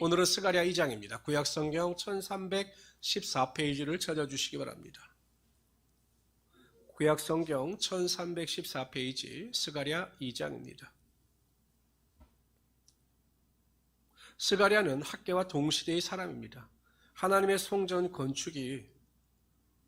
오늘은 스가랴 2장입니다. 구약성경 1314페이지를 찾아주시기 바랍니다. 구약성경 1314페이지 스가랴 2장입니다. 스가랴는 학계와 동시대의 사람입니다. 하나님의 성전 건축이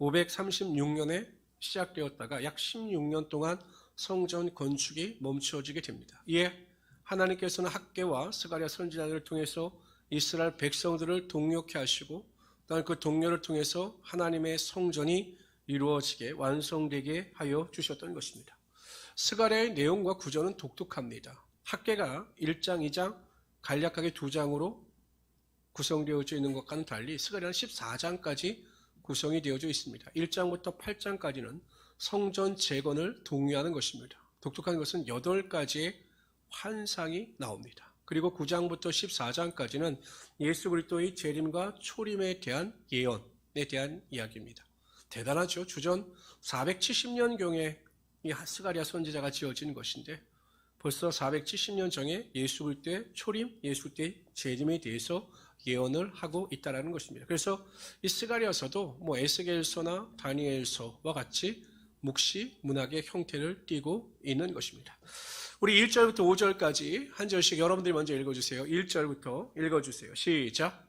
536년에 시작되었다가 약 16년 동안 성전 건축이 멈추어지게 됩니다. 이에 하나님께서는 학계와 스가랴 선지자들을 통해서 이스라엘 백성들을 동력케 하시고 또한 그 동료를 통해서 하나님의 성전이 이루어지게 완성되게 하여 주셨던 것입니다. 스가랴의 내용과 구조는 독특합니다. 학계가 1장, 2장, 간략하게 두 장으로 구성되어져 있는 것과는 달리 스가랴는 14장까지 구성이 되어져 있습니다. 1장부터 8장까지는 성전 재건을 동의하는 것입니다. 독특한 것은 8가지의 환상이 나옵니다. 그리고 9장부터 14장까지는 예수 그리스도의 재림과 초림에 대한 예언에 대한 이야기입니다. 대단하죠. 주전 470년 경에 이 스가랴 선지자가 지어진 것인데 벌써 470년 전에 예수 그리스도의 초림, 예수 그리스도의 재림에 대해서 예언을 하고 있다라는 것입니다. 그래서 이 스가랴서도 뭐 에스겔서나 다니엘서와 같이 묵시 문학의 형태를 띠고 있는 것입니다. 우리 1절부터 5절까지 한 절씩 여러분들이 먼저 읽어주세요. 1절부터 읽어주세요. 시작.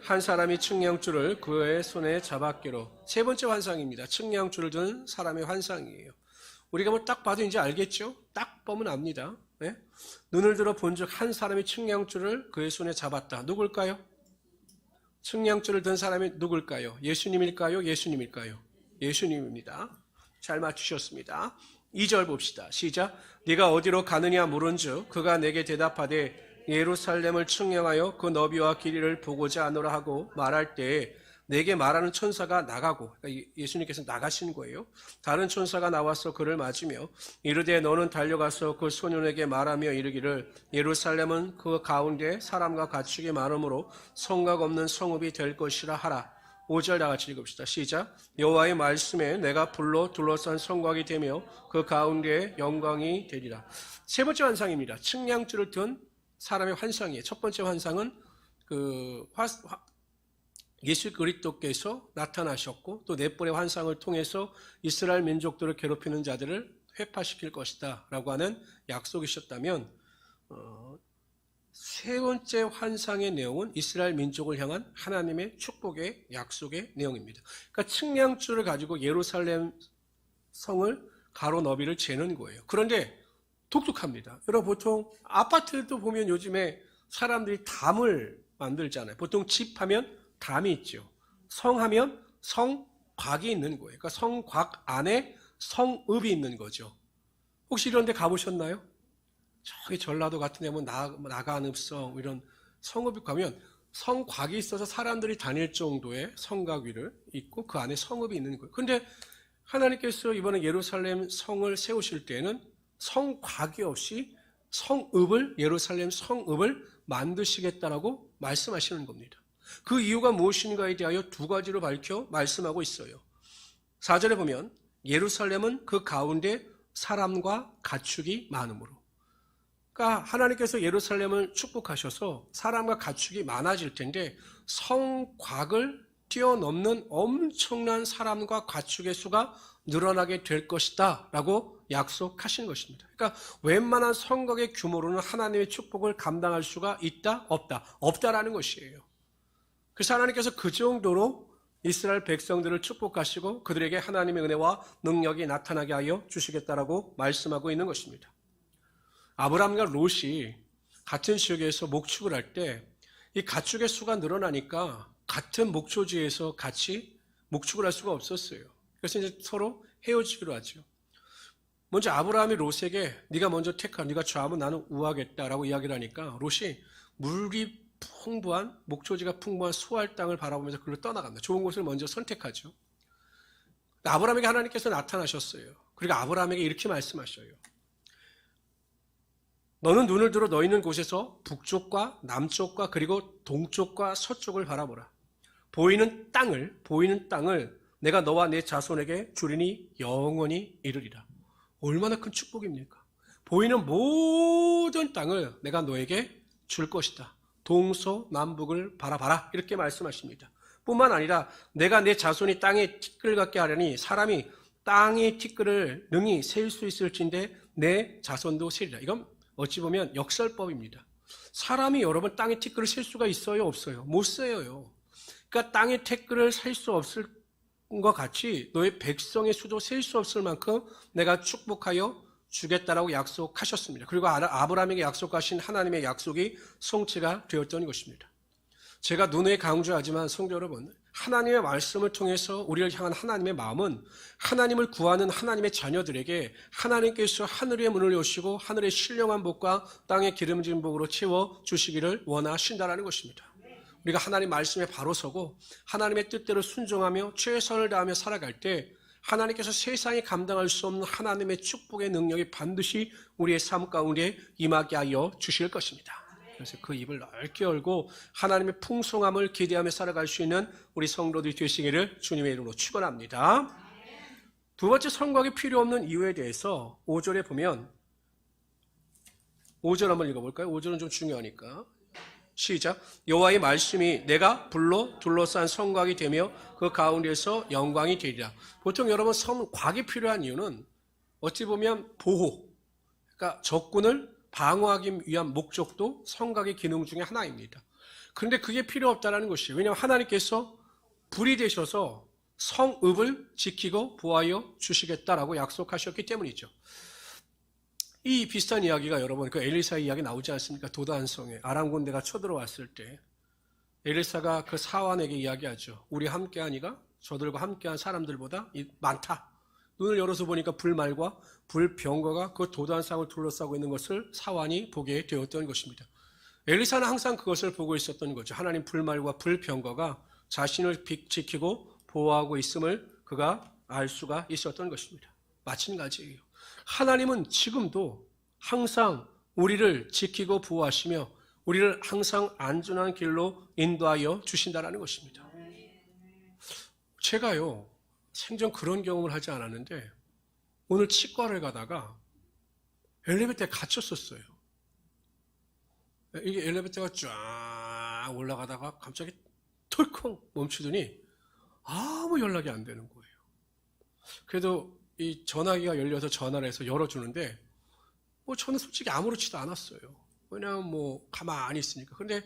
한 사람이 측량줄을 그의 손에 잡았기로 세 번째 환상입니다. 측량줄을 든 사람의 환상이에요. 우리가 뭐 딱 봐도 이제 알겠죠? 딱 보면 압니다. 네? 눈을 들어 본즉 한 사람이 측량줄을 그의 손에 잡았다. 누굴까요? 측량줄을 든 사람이 누굴까요? 예수님일까요? 예수님일까요? 예수님입니다. 잘 맞추셨습니다. 2절 봅시다. 시작. 네가 어디로 가느냐 물은즉 그가 내게 대답하되 예루살렘을 측량하여 그 너비와 길이를 보고자 하노라 하고 말할 때에 내게 말하는 천사가 나가고 그러니까 예수님께서 나가신 거예요. 다른 천사가 나와서 그를 맞으며 이르되 너는 달려가서 그 소년에게 말하며 이르기를 예루살렘은 그 가운데 사람과 가축이 많으므로 성각 없는 성읍이 될 것이라 하라. 5절 다 같이 읽읍시다. 시작. 여호와의 말씀에 내가 불로 둘러싼 성곽이 되며 그 가운데에 영광이 되리라. 세 번째 환상입니다. 측량줄을 든 사람의 환상이에요. 첫 번째 환상은 그 화, 화, 예수 그리스도께서 나타나셨고 또 네 번의 환상을 통해서 이스라엘 민족들을 괴롭히는 자들을 회파시킬 것이다라고 하는 약속이셨다면 어, 세 번째 환상의 내용은 이스라엘 민족을 향한 하나님의 축복의 약속의 내용입니다. 그러니까 측량줄을 가지고 예루살렘 성을 가로 너비를 재는 거예요. 그런데 독특합니다. 여러분 보통 아파트도 보면 요즘에 사람들이 담을 만들잖아요. 보통 집 하면 담이 있죠. 성 하면 성곽이 있는 거예요. 그러니까 성곽 안에 성읍이 있는 거죠. 혹시 이런 데 가보셨나요? 저기 전라도 같은 데 보면 나간읍성 이런 성읍이 가면 성곽이 있어서 사람들이 다닐 정도의 성곽 위를 있고 그 안에 성읍이 있는 거예요. 근데 하나님께서 이번에 예루살렘 성을 세우실 때는 성곽이 없이 성읍을 예루살렘 성읍을 만드시겠다라고 말씀하시는 겁니다. 그 이유가 무엇인가에 대하여 두 가지로 밝혀 말씀하고 있어요. 4절에 보면 예루살렘은 그 가운데 사람과 가축이 많으므로 그러니까 하나님께서 예루살렘을 축복하셔서 사람과 가축이 많아질 텐데 성곽을 뛰어넘는 엄청난 사람과 가축의 수가 늘어나게 될 것이다 라고 약속하신 것입니다. 그러니까 웬만한 성곽의 규모로는 하나님의 축복을 감당할 수가 있다? 없다? 없다라는 것이에요. 그래서 하나님께서 그 정도로 이스라엘 백성들을 축복하시고 그들에게 하나님의 은혜와 능력이 나타나게 하여 주시겠다라고 말씀하고 있는 것입니다. 아브라함과 롯이 같은 지역에서 목축을 할 때 이 가축의 수가 늘어나니까 같은 목초지에서 같이 목축을 할 수가 없었어요. 그래서 이제 서로 헤어지기로 하죠. 먼저 아브라함이 롯에게 네가 먼저 택하, 네가 좌하면 나는 우하겠다라고 이야기를 하니까 롯이 물이 풍부한 목초지가 풍부한 수할 땅을 바라보면서 그걸로 떠나갑니다. 좋은 곳을 먼저 선택하죠. 아브라함에게 하나님께서 나타나셨어요. 그리고 아브라함에게 이렇게 말씀하셔요. 너는 눈을 들어 너 있는 곳에서 북쪽과 남쪽과 그리고 동쪽과 서쪽을 바라보라. 보이는 땅을 보이는 땅을 내가 너와 내 자손에게 주리니 영원히 이르리라. 얼마나 큰 축복입니까? 보이는 모든 땅을 내가 너에게 줄 것이다. 동서남북을 바라봐라 이렇게 말씀하십니다. 뿐만 아니라 내가 내 자손이 땅에 티끌 같게 하려니 사람이 땅의 티끌을 능히 셀 수 있을진데 내 자손도 세리라. 이건 어찌 보면 역설법입니다. 사람이 여러분 땅의 티끌을 셀 수가 있어요, 없어요? 못 세요. 그러니까 땅의 티끌을 셀 수 없을 것 같이 너의 백성의 수도 셀 수 없을 만큼 내가 축복하여 주겠다라고 약속하셨습니다. 그리고 아- 아브라함에게 약속하신 하나님의 약속이 성취가 되었던 것입니다. 제가 눈에 강조하지만 성도 여러분, 하나님의 말씀을 통해서 우리를 향한 하나님의 마음은 하나님을 구하는 하나님의 자녀들에게 하나님께서 하늘의 문을 여시고 하늘의 신령한 복과 땅의 기름진 복으로 채워 주시기를 원하신다라는 것입니다. 우리가 하나님 말씀에 바로 서고 하나님의 뜻대로 순종하며 최선을 다하며 살아갈 때 하나님께서 세상이 감당할 수 없는 하나님의 축복의 능력이 반드시 우리의 삶 가운데 임하게 하여 주실 것입니다. 그래서 그 입을 넓게 열고 하나님의 풍성함을 기대하며 살아갈 수 있는 우리 성도들이 되시기를 주님의 이름으로 축원합니다. 두 번째 성곽이 필요 없는 이유에 대해서 5절에 보면 5절 한번 읽어볼까요? 5절은 좀 중요하니까 시작. 여호와의 말씀이 내가 불로 둘러싼 성곽이 되며 그 가운데서 영광이 되리라. 보통 여러분 성곽이 필요한 이유는 어찌 보면 보호, 그러니까 적군을 방어하기 위한 목적도 성곽의 기능 중에 하나입니다. 그런데 그게 필요 없다는 것이에요. 왜냐하면 하나님께서 불이 되셔서 성읍을 지키고 보하여 주시겠다라고 약속하셨기 때문이죠. 이 비슷한 이야기가 여러분 그 엘리사 이야기 나오지 않습니까? 도단 성에 아람 군대가 쳐들어왔을 때 엘리사가 그 사환에게 이야기하죠. 우리 함께하니가 저들과 함께한 사람들보다 이- 많다. 눈을 열어서 보니까 불말과 불병거가 그 도단상을 둘러싸고 있는 것을 사환이 보게 되었던 것입니다. 엘리사는 항상 그것을 보고 있었던 거죠. 하나님 불말과 불병거가 자신을 비- 지키고 보호하고 있음을 그가 알 수가 있었던 것입니다. 마찬가지예요. 하나님은 지금도 항상 우리를 지키고 보호하시며 우리를 항상 안전한 길로 인도하여 주신다라는 것입니다. 제가요 생전 그런 경험을 하지 않았는데 오늘 치과를 가다가 엘리베이터에 갇혔었어요. 이게 엘리베이터가 쫙 올라가다가 갑자기 털컹 멈추더니 아무 연락이 안 되는 거예요. 그래도 이 전화기가 열려서 전화를 해서 열어주는데 뭐 저는 솔직히 아무렇지도 않았어요. 왜냐하면 뭐 가만히 있으니까. 근데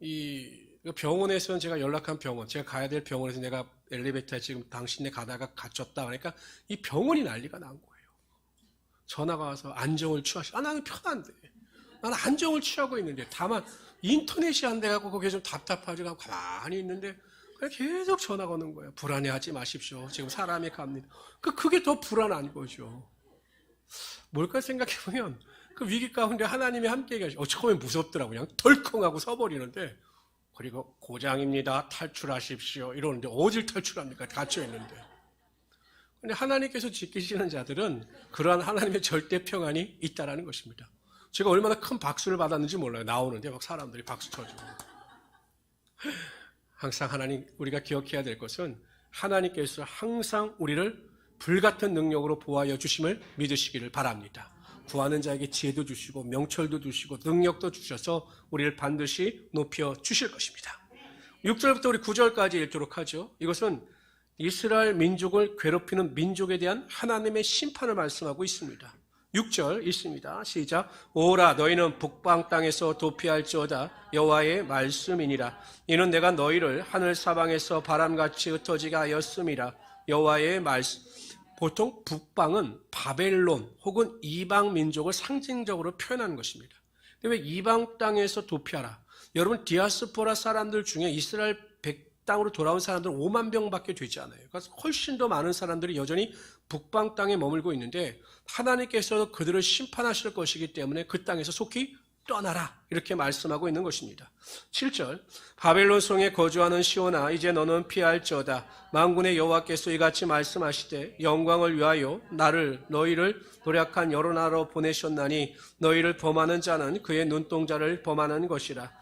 이 병원에서는 제가 연락한 병원, 제가 가야 될 병원에서 내가 엘리베이터에 지금 당신네 가다가 갇혔다. 그러니까 이 병원이 난리가 난 거예요. 전화가 와서 안정을 취하시. 아 나는 편한데. 나는 안정을 취하고 있는데 다만 인터넷이 안 돼갖고 그게 좀 답답하지가 가만히 있는데 그냥 계속 전화가 오는 거예요. 불안해하지 마십시오. 지금 사람이 갑니다. 그 그게 더 불안한 거죠. 뭘까 생각해보면 그 위기 가운데 하나님이 함께 계시. 어 처음에 무섭더라고 그냥 덜컹하고 서버리는데 그리고 고장입니다. 탈출하십시오. 이러는데 어딜 탈출합니까? 갇혀 있는데. 근데 하나님께서 지키시는 자들은 그러한 하나님의 절대 평안이 있다라는 것입니다. 제가 얼마나 큰 박수를 받았는지 몰라요. 나오는데 막 사람들이 박수 쳐주고. 항상 하나님 우리가 기억해야 될 것은 하나님께서 항상 우리를 불같은 능력으로 보호하여 주심을 믿으시기를 바랍니다. 구하는 자에게 지혜도 주시고 명철도 주시고 능력도 주셔서 우리를 반드시 높여 주실 것입니다. 6절부터 우리 9절까지 읽도록 하죠. 이것은 이스라엘 민족을 괴롭히는 민족에 대한 하나님의 심판을 말씀하고 있습니다. 6절 있습니다. 시작. 오라 너희는 북방 땅에서 도피할지어다 여호와의 말씀이니라. 이는 내가 너희를 하늘 사방에서 바람같이 흩어지게 하였음이라. 여호와의 말씀. 보통 북방은 바벨론 혹은 이방 민족을 상징적으로 표현하는 것입니다. 근데 왜 이방 땅에서 도피하라? 여러분 디아스포라 사람들 중에 이스라엘 백 땅으로 돌아온 사람들은 5만 명밖에 되지 않아요. 그래서 훨씬 더 많은 사람들이 여전히 북방 땅에 머물고 있는데 하나님께서 그들을 심판하실 것이기 때문에 그 땅에서 속히 떠나라 이렇게 말씀하고 있는 것입니다. 7절 바벨론 성에 거주하는 시온아 이제 너는 피할지어다 만군의 여호와께서 이같이 말씀하시되 영광을 위하여 나를 너희를 노력한 여러 나라로 보내셨나니 너희를 범하는 자는 그의 눈동자를 범하는 것이라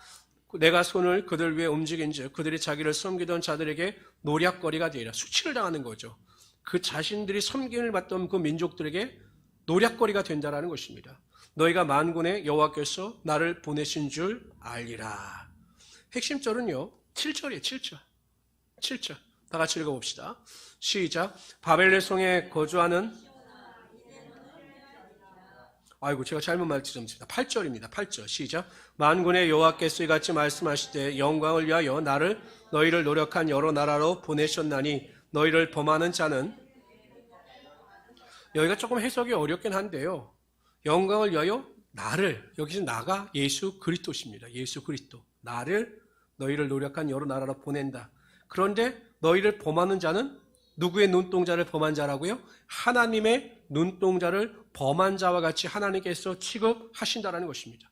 내가 손을 그들 위에 움직인즉 그들이 자기를 섬기던 자들에게 노략거리가 되리라 수치를 당하는 거죠. 그 자신들이 섬김을 받던 그 민족들에게 노략거리가 된다라는 것입니다. 너희가 만군의 여호와께서 나를 보내신 줄 알리라. 핵심절은요. 7절이에요. 7절. 7절. 다 같이 읽어봅시다. 시작. 바벨의 성에 거주하는 아이고 제가 잘못 말씀드렸습니다. 8절입니다. 8절 시작. 만군의 여호와께서 이같이 말씀하시되 영광을 위하여 나를 너희를 노력한 여러 나라로 보내셨나니 너희를 범하는 자는 여기가 조금 해석이 어렵긴 한데요. 영광을 위하여 나를 여기서 나가 예수 그리스도십니다. 예수 그리스도 나를 너희를 노력한 여러 나라로 보낸다. 그런데 너희를 범하는 자는 누구의 눈동자를 범한 자라고요? 하나님의 눈동자를 범한 자와 같이 하나님께서 취급하신다라는 것입니다.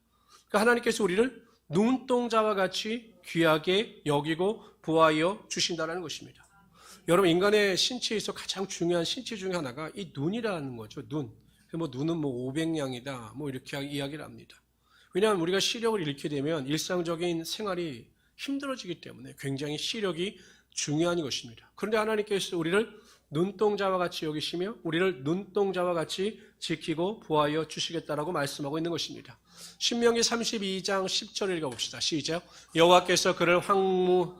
그러니까 하나님께서 우리를 눈동자와 같이 귀하게 여기고 보하여 주신다라는 것입니다. 여러분 인간의 신체에서 가장 중요한 신체 중에 하나가 이 눈이라는 거죠. 눈. 뭐 눈은 뭐 500냥이다. 뭐 이렇게 이야기를 합니다. 왜냐하면 우리가 시력을 잃게 되면 일상적인 생활이 힘들어지기 때문에 굉장히 시력이 중요한 것입니다. 그런데 하나님께서 우리를 눈동자와 같이 여기시며 우리를 눈동자와 같이 지키고 보하여 주시겠다라고 말씀하고 있는 것입니다. 신명기 32장 10절 읽어봅시다. 시작. 여호와께서 그를 황무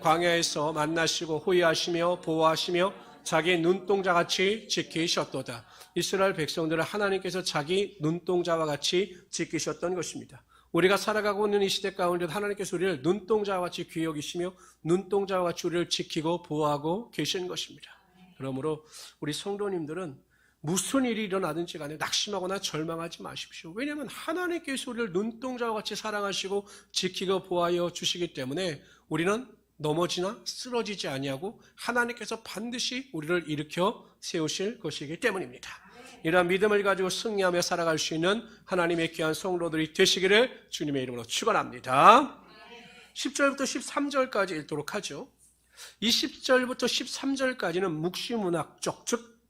광야에서 만나시고 호위하시며 보호하시며 자기 눈동자 같이 지키셨도다. 이스라엘 백성들을 하나님께서 자기 눈동자와 같이 지키셨던 것입니다. 우리가 살아가고 있는 이 시대 가운데 하나님께서 우리를 눈동자와 같이 귀히 여기시며 눈동자와 같이 우리를 지키고 보호하고 계시는 것입니다. 그러므로 우리 성도님들은 무슨 일이 일어나든지 간에 낙심하거나 절망하지 마십시오. 왜냐하면 하나님께서 우리를 눈동자와 같이 사랑하시고 지키고 보호하여 주시기 때문에 우리는 넘어지나 쓰러지지 아니하고 하나님께서 반드시 우리를 일으켜 세우실 것이기 때문입니다. 이러한 믿음을 가지고 승리하며 살아갈 수 있는 하나님의 귀한 성도들이 되시기를 주님의 이름으로 축원합니다. 10절부터 13절까지 읽도록 하죠. 이 10절부터 13절까지는 묵시문학적 즉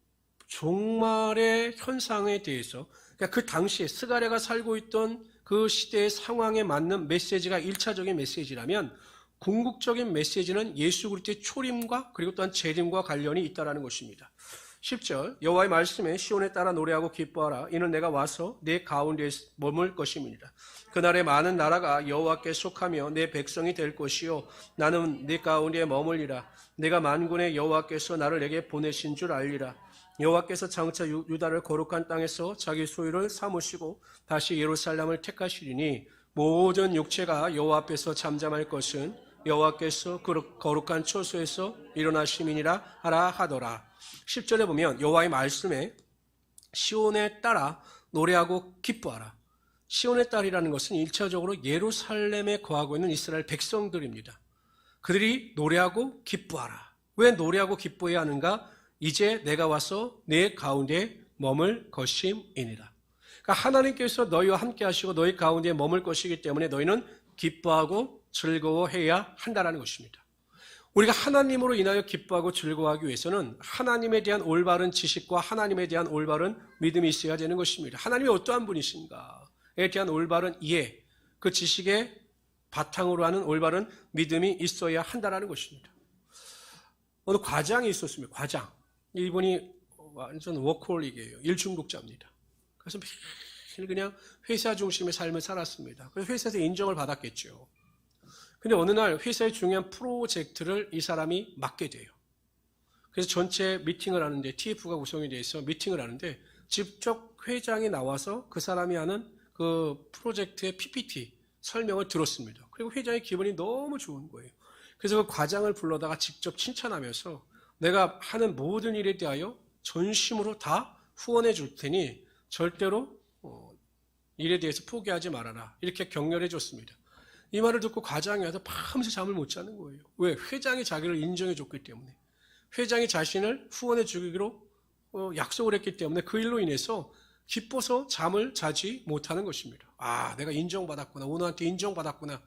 종말의 현상에 대해서 그러니까 그 당시에 스가랴가 살고 있던 그 시대의 상황에 맞는 메시지가 1차적인 메시지라면 궁극적인 메시지는 예수 그리스도의 초림과 그리고 또한 재림과 관련이 있다라는 것입니다. 10절 여호와의 말씀에 시온에 따라 노래하고 기뻐하라 이는 내가 와서 내 가운데 머물 것입니다. 그날에 많은 나라가 여호와께 속하며 내 백성이 될 것이요 나는 내 가운데 머물리라 내가 만군의 여호와께서 나를 내게 보내신 줄 알리라 여호와께서 장차 유- 유다를 거룩한 땅에서 자기 소유를 삼으시고 다시 예루살렘을 택하시리니 모든 육체가 여호와 앞에서 잠잠할 것은 여호와께서 그 거룩한 처소에서 일어나심이니라 하라 하더라. 10절에 보면 여호와의 말씀에 시온에 따라 노래하고 기뻐하라. 시온의 딸이라는 것은 일차적으로 예루살렘에 거하고 있는 이스라엘 백성들입니다. 그들이 노래하고 기뻐하라. 왜 노래하고 기뻐해야 하는가? 이제 내가 와서 내 가운데 머물 것임이니라. 그러니까 하나님께서 너희와 함께 하시고 너희 가운데 머물 것이기 때문에 너희는 기뻐하고 즐거워해야 한다는 것입니다. 우리가 하나님으로 인하여 기뻐하고 즐거워하기 위해서는 하나님에 대한 올바른 지식과 하나님에 대한 올바른 믿음이 있어야 되는 것입니다. 하나님이 어떠한 분이신가에 대한 올바른 이해, 그 지식의 바탕으로 하는 올바른 믿음이 있어야 한다는 것입니다. 어느 과장이 있었습니다. 과장. 이분이 완전 워커홀릭이에요. 일중독자입니다. 그래서 매일 그냥 회사 중심의 삶을 살았습니다. 그래서 회사에서 인정을 받았겠죠. 근데 어느 날 회사의 중요한 프로젝트를 이 사람이 맡게 돼요. 그래서 전체 미팅을 하는데 TF가 구성이 돼서 미팅을 하는데 직접 회장이 나와서 그 사람이 하는 그 프로젝트의 PPT 설명을 들었습니다. 그리고 회장의 기분이 너무 좋은 거예요. 그래서 그 과장을 불러다가 직접 칭찬하면서 내가 하는 모든 일에 대하여 전심으로 다 후원해 줄 테니 절대로 어, 일에 대해서 포기하지 말아라. 이렇게 격려해 줬습니다. 이 말을 듣고 과장이 와서 밤새 잠을 못 자는 거예요. 왜? 회장이 자기를 인정해 줬기 때문에. 회장이 자신을 후원해 주기로 어, 약속을 했기 때문에 그 일로 인해서 기뻐서 잠을 자지 못하는 것입니다. 아, 내가 인정받았구나. 오너한테 인정받았구나.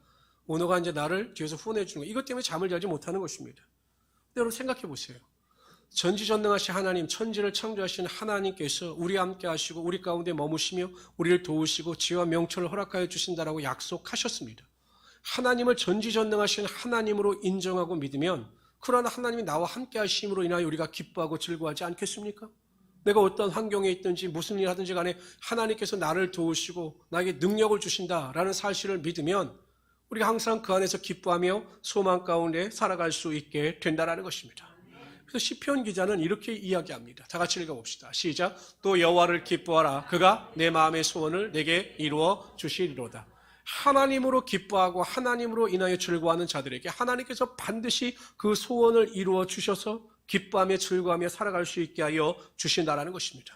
오너가 이제 나를 뒤에서 후원해 주는 거. 이것 때문에 잠을 자지 못하는 것입니다. 여러분 생각해 보세요. 전지전능하신 하나님, 천지를 창조하신 하나님께서 우리와 함께 하시고 우리 가운데 머무시며 우리를 도우시고 지와 명철을 허락하여 주신다라고 약속하셨습니다. 하나님을 전지전능하신 하나님으로 인정하고 믿으면 그러나 하나님이 나와 함께 하심으로 인하여 우리가 기뻐하고 즐거워하지 않겠습니까? 내가 어떤 환경에 있든지 무슨 일 하든지 간에 하나님께서 나를 도우시고 나에게 능력을 주신다라는 사실을 믿으면 우리가 항상 그 안에서 기뻐하며 소망 가운데 살아갈 수 있게 된다라는 것입니다. 그래서 시편 기자는 이렇게 이야기합니다. 다 같이 읽어봅시다. 시작. 또 여호와를 기뻐하라. 그가 내 마음의 소원을 내게 이루어 주시리로다. 하나님으로 기뻐하고 하나님으로 인하여 즐거워하는 자들에게 하나님께서 반드시 그 소원을 이루어 주셔서 기뻐하며 즐거워하며 살아갈 수 있게 하여 주신다라는 것입니다.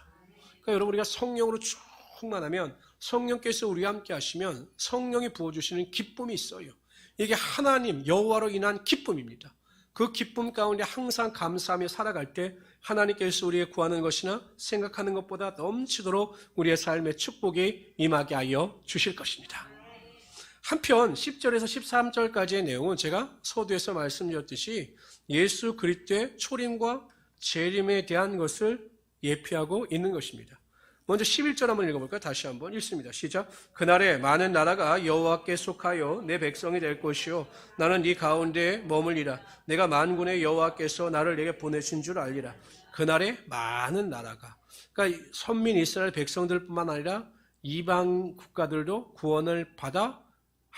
그러니까 여러분 우리가 성령으로 충만하면 성령께서 우리와 함께 하시면 성령이 부어 주시는 기쁨이 있어요. 이게 하나님 여호와로 인한 기쁨입니다. 그 기쁨 가운데 항상 감사하며 살아갈 때 하나님께서 우리의 구하는 것이나 생각하는 것보다 넘치도록 우리의 삶의 축복이 임하게 하여 주실 것입니다. 한편 10절에서 13절까지의 내용은 제가 서두에서 말씀드렸듯이 예수 그리스도의 초림과 재림에 대한 것을 예피하고 있는 것입니다. 먼저 11절 한번 읽어볼까요? 다시 한번 읽습니다. 시작. 그날에 많은 나라가 여호와께 속하여 내 백성이 될 것이요 나는 네 가운데 머물리라. 내가 만군의 여호와께서 나를 내게 보내신 줄 알리라. 그날에 많은 나라가 그러니까 선민 이스라엘 백성들뿐만 아니라 이방 국가들도 구원을 받아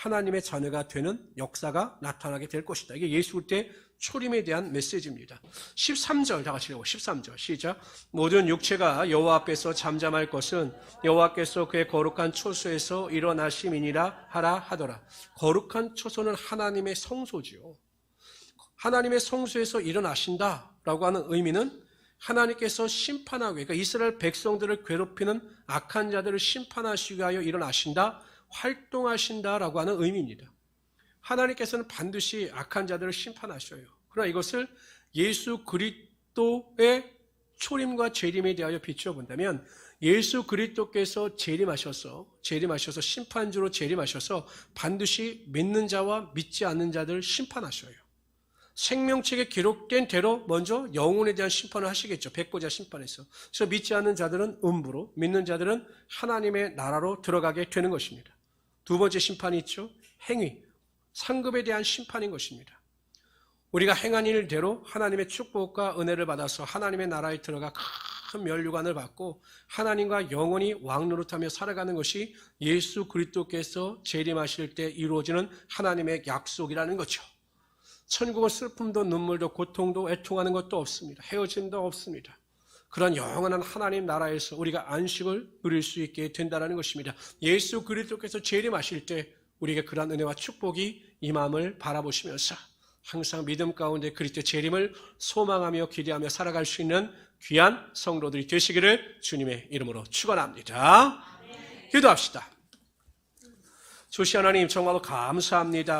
하나님의 자녀가 되는 역사가 나타나게 될 것이다. 이게 예수 때 초림에 대한 메시지입니다. 13절 다 같이 읽어 13절 시작. 모든 육체가 여호와 앞에서 잠잠할 것은 여호와께서 그의 거룩한 초소에서 일어나심이니라 하라 하더라. 거룩한 초소는 하나님의 성소지요. 하나님의 성소에서 일어나신다라고 하는 의미는 하나님께서 심판하고 그러니까 이스라엘 백성들을 괴롭히는 악한 자들을 심판하시기 위하여 일어나신다, 활동하신다라고 하는 의미입니다. 하나님께서는 반드시 악한 자들을 심판하셔요. 그러나 이것을 예수 그리스도의 초림과 재림에 대하여 비추어 본다면 예수 그리스도께서 재림하셔서 재림하셔서 심판주로 재림하셔서 반드시 믿는 자와 믿지 않는 자들을 심판하셔요. 생명책에 기록된 대로 먼저 영혼에 대한 심판을 하시겠죠. 백보자 심판에서. 그래서 믿지 않는 자들은 음부로, 믿는 자들은 하나님의 나라로 들어가게 되는 것입니다. 두 번째 심판이 있죠. 행위, 상급에 대한 심판인 것입니다. 우리가 행한 일대로 하나님의 축복과 은혜를 받아서 하나님의 나라에 들어가 큰 면류관을 받고 하나님과 영원히 왕노릇하며 살아가는 것이 예수 그리스도께서 재림하실 때 이루어지는 하나님의 약속이라는 거죠. 천국은 슬픔도 눈물도 고통도 애통하는 것도 없습니다. 헤어짐도 없습니다. 그런 영원한 하나님 나라에서 우리가 안식을 누릴 수 있게 된다는 것입니다. 예수 그리스도께서 재림하실 때 우리에게 그러한 은혜와 축복이 임함을 바라보시면서 항상 믿음 가운데 그리스도 재림을 소망하며 기대하며 살아갈 수 있는 귀한 성도들이 되시기를 주님의 이름으로 축원합니다. 기도합시다. 조시 하나님 정말로 감사합니다.